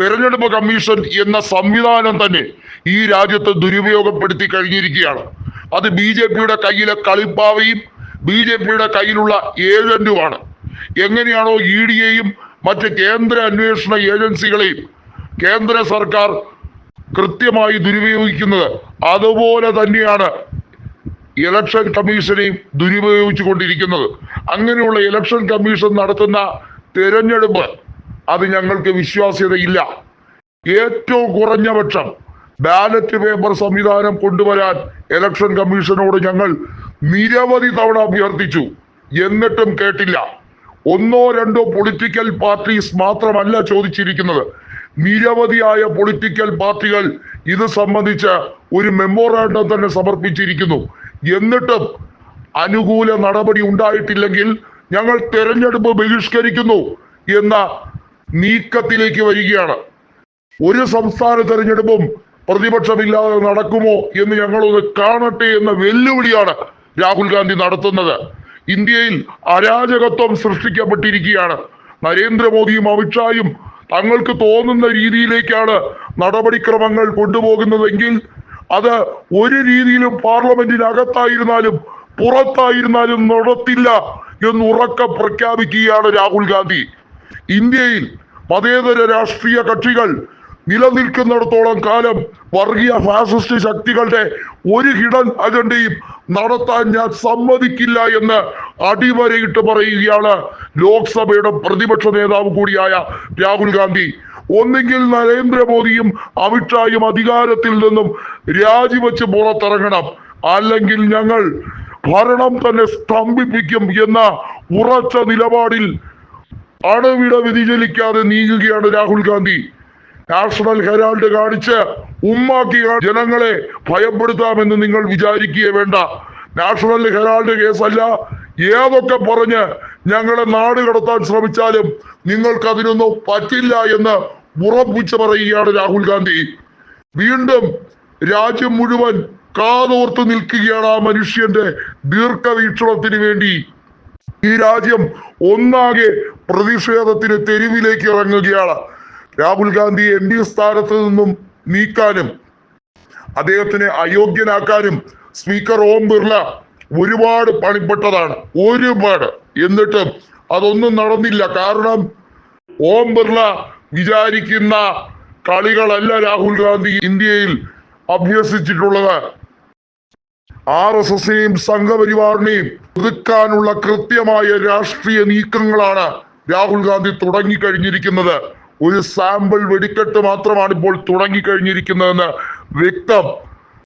തെരഞ്ഞെടുപ്പ് കമ്മീഷൻ എന്ന സംവിധാനം തന്നെ ഈ രാജ്യത്ത് ദുരുപയോഗപ്പെടുത്തി കഴിഞ്ഞിരിക്കുകയാണ്. അത് ബി ജെ പിയുടെ കയ്യിലെ കളിപ്പാവയും ബി ജെ പിയുടെ കയ്യിലുള്ള ഏജന്റുമാണ്. എങ്ങനെയാണോ ഇ ഡിയെയും മറ്റ് കേന്ദ്ര അന്വേഷണ ഏജൻസികളെയും കേന്ദ്ര സർക്കാർ കൃത്യമായി ദുരുപയോഗിക്കുന്നത് അതുപോലെ തന്നെയാണ് ഇലക്ഷൻ കമ്മീഷനെയും ദുരുപയോഗിച്ചു കൊണ്ടിരിക്കുന്നത് അങ്ങനെയുള്ള ഇലക്ഷൻ കമ്മീഷൻ നടത്തുന്ന തെരഞ്ഞെടുപ്പ് അത് ഞങ്ങൾക്ക് വിശ്വാസ്യതയില്ല. ഏറ്റവും കുറഞ്ഞ പക്ഷം ബാലറ്റ് പേപ്പർ സംവിധാനം കൊണ്ടുവരാൻ ഇലക്ഷൻ കമ്മീഷനോട് ഞങ്ങൾ നിരവധി തവണ അഭ്യർത്ഥിച്ചു. എന്നിട്ടും കേട്ടില്ല. ഒന്നോ രണ്ടോ പൊളിറ്റിക്കൽ പാർട്ടീസ് മാത്രമല്ല ചോദിച്ചിരിക്കുന്നത്. നിരവധിയായ പൊളിറ്റിക്കൽ പാർട്ടികൾ ഇത് സംബന്ധിച്ച് ഒരു മെമ്മോറാണ്ടം തന്നെ സമർപ്പിച്ചിരിക്കുന്നു. എന്നിട്ടും അനുകൂല നടപടി ഉണ്ടായിട്ടില്ലെങ്കിൽ ഞങ്ങൾ തെരഞ്ഞെടുപ്പ് ബഹിഷ്കരിക്കുന്നു എന്ന നീക്കത്തിലേക്ക് വരികയാണ്. ഒരു സംസ്ഥാന തെരഞ്ഞെടുപ്പും പ്രതിപക്ഷമില്ലാതെ നടക്കുമോ എന്ന് ഞങ്ങളൊന്ന് കാണട്ടെ എന്ന വെല്ലുവിളിയാണ് രാഹുൽ ഗാന്ധി നടത്തുന്നത്. ഇന്ത്യയിൽ അരാജകത്വം സൃഷ്ടിക്കപ്പെട്ടിരിക്കുകയാണ്. നരേന്ദ്രമോദിയും അമിത്ഷായും തങ്ങൾക്ക് തോന്നുന്ന രീതിയിലേക്കാണ് നടപടിക്രമങ്ങൾ കൊണ്ടുപോകുന്നതെങ്കിൽ അത് ഒരു രീതിയിലും പാർലമെന്റിനകത്തായിരുന്നാലും പുറത്തായിരുന്നാലും നടത്തില്ല എന്ന് ഉറക്കെ പ്രഖ്യാപിക്കുകയാണ് രാഹുൽ ഗാന്ധി. ഇന്ത്യയിൽ മതേതര രാഷ്ട്രീയ കക്ഷികൾ നിലനിൽക്കുന്നിടത്തോളം കാലം വർഗീയ ഫാസിസ്റ്റ് ശക്തികളുടെ ഒരു ഹിഡൻ അജണ്ടയും നടത്താൻ ഞാൻ സമ്മതിക്കില്ല എന്ന് അടിവരയിട്ട് പറയുകയാണ് ലോക്സഭയുടെ പ്രതിപക്ഷ നേതാവ് കൂടിയായ രാഹുൽ ഗാന്ധി. ഒന്നെങ്കിൽ നരേന്ദ്രമോദിയും അമിത്ഷായും അധികാരത്തിൽ നിന്നും രാജിവെച്ച് പുറത്തിറങ്ങണം. അല്ലെങ്കിൽ ഞങ്ങൾ ഭരണം തന്നെ സ്തംഭിപ്പിക്കും എന്ന ഉറച്ച നിലപാടിൽ അണുവിട വ്യതിചലിക്കാതെ നീങ്ങുകയാണ് രാഹുൽ ഗാന്ധി. നാഷണൽ ഹെറാൾഡ് കാണിച്ച് ഉമ്മാക്കി ജനങ്ങളെ ഭയപ്പെടുത്താമെന്ന് നിങ്ങൾ വിചാരിക്കുക വേണ്ട. നാഷണൽ ഹെറാൾഡ് കേസല്ല. ഏതൊക്കെ പറഞ്ഞ് ഞങ്ങളെ നാട് കടത്താൻ ശ്രമിച്ചാലും നിങ്ങൾക്ക് അതിനൊന്നും പറ്റില്ല എന്ന് ഉറപ്പിച്ച് പറയുകയാണ് രാഹുൽ ഗാന്ധി. വീണ്ടും രാജ്യം മുഴുവൻ കാതോർത്ത് നിൽക്കുകയാണ് ആ മനുഷ്യന്റെ ദീർഘവീക്ഷണത്തിന് വേണ്ടി. ഈ രാജ്യം ഒന്നാകെ പ്രതിഷേധത്തിന് തെരുവിലേക്ക് ഇറങ്ങുകയാണ്. രാഹുൽ ഗാന്ധി എം പി സ്ഥാനത്ത് നിന്നും നീക്കാനും അദ്ദേഹത്തിനെ അയോഗ്യനാക്കാനും സ്പീക്കർ ഓം ബിർള ഒരുപാട് പണിപ്പെട്ടതാണ്. ഒരുപാട്. എന്നിട്ടും അതൊന്നും നടന്നില്ല. കാരണം ഓം ബിർള വിചാരിക്കുന്ന കളികളല്ല രാഹുൽ ഗാന്ധി ഇന്ത്യയിൽ അഭ്യസിച്ചിട്ടുള്ളത്. ആർ എസ് എസിനെയും സംഘപരിവാറിനെയും ഒതുക്കാനുള്ള കൃത്യമായ രാഷ്ട്രീയ നീക്കങ്ങളാണ് രാഹുൽ ഗാന്ധി തുടങ്ങി കഴിഞ്ഞിരിക്കുന്നത്. ഒരു സാമ്പിൾ വെടിക്കെട്ട് മാത്രമാണ് ഇപ്പോൾ തുടങ്ങി കഴിഞ്ഞിരിക്കുന്നതെന്ന് വ്യക്തം